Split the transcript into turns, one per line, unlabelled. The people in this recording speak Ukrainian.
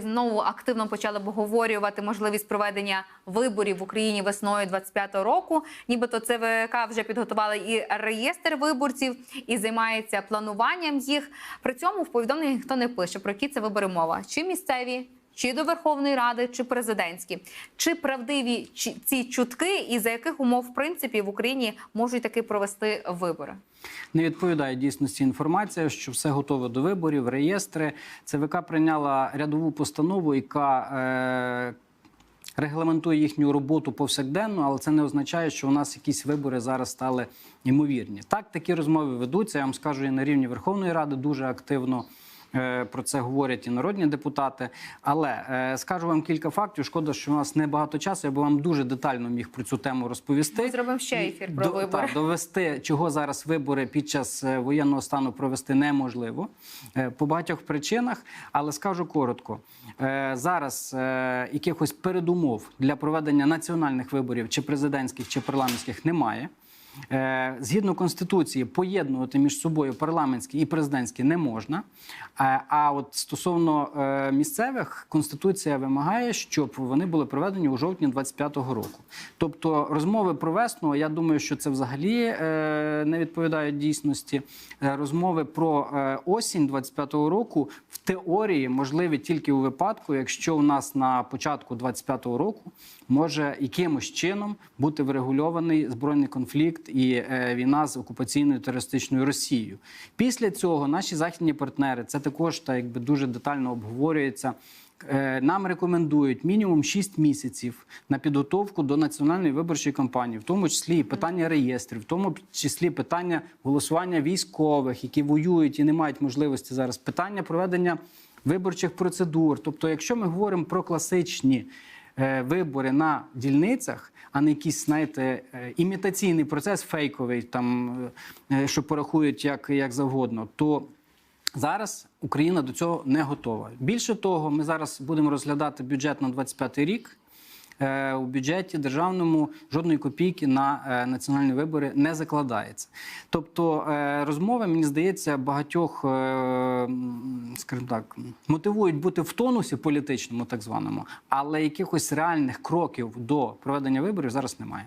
Знову активно почали обговорювати можливість проведення виборів в Україні весною 25-го року. Нібито ЦВК вже підготували і реєстр виборців, і займається плануванням їх. При цьому в повідомленні ніхто не пише про які це вибори мова, чи місцеві. Чи до Верховної Ради, чи президентські, чи правдиві ці чутки, і за яких умов в принципі в Україні можуть таки провести вибори?
Не відповідає дійсності інформація, що все готове до виборів, реєстри. ЦВК прийняла рядову постанову, яка е, регламентує їхню роботу повсякденно, але це не означає, що у нас якісь вибори зараз стали ймовірні. Так, такі розмови ведуться. Я вам скажу, і на рівні Верховної Ради дуже активно. Е, Про це говорять і народні депутати, але е, скажу вам кілька фактів. Шкода, що у нас небагато часу. Я би вам дуже детально міг про цю тему розповісти.
Ми зробимо ще ефір про
До-
вибори.
так, довести, чого зараз вибори під час е, воєнного стану провести неможливо по багатьох причинах. Але скажу коротко: зараз якихось передумов для проведення національних виборів, чи президентських, чи парламентських, немає. Е, Згідно конституції, поєднувати між собою парламентські і президентські не можна. Е, А от стосовно е, місцевих, конституція вимагає, щоб вони були проведені у жовтні 25-го року. Тобто розмови про весну, я думаю, що це взагалі не відповідають дійсності. Розмови про осінь 25-го року в теорії можливі тільки у випадку, якщо у нас на початку 25-го року може якимось чином бути врегульований збройний конфлікт і е, війна з окупаційною терористичною Росією. Після цього наші західні партнери це також та якби дуже детально обговорюється. Е, Нам рекомендують мінімум 6 місяців на підготовку до національної виборчої кампанії, в тому числі питання реєстрів, в тому числі питання голосування військових, які воюють і не мають можливості зараз, питання проведення виборчих процедур. Тобто, якщо ми говоримо про класичні вибори на дільницях, а не якийсь, знаєте, е, імітаційний процес, фейковий, там е, що порахують як, як завгодно, то Зараз Україна до цього не готова. Більше того, ми зараз будемо розглядати бюджет на 25 рік. Е, У бюджеті державному жодної копійки на е, національні вибори не закладається. Тобто е, розмови, мені здається, багатьох, скажімо так, мотивують бути в тонусі політичному, так званому, але якихось реальних кроків до проведення виборів зараз немає.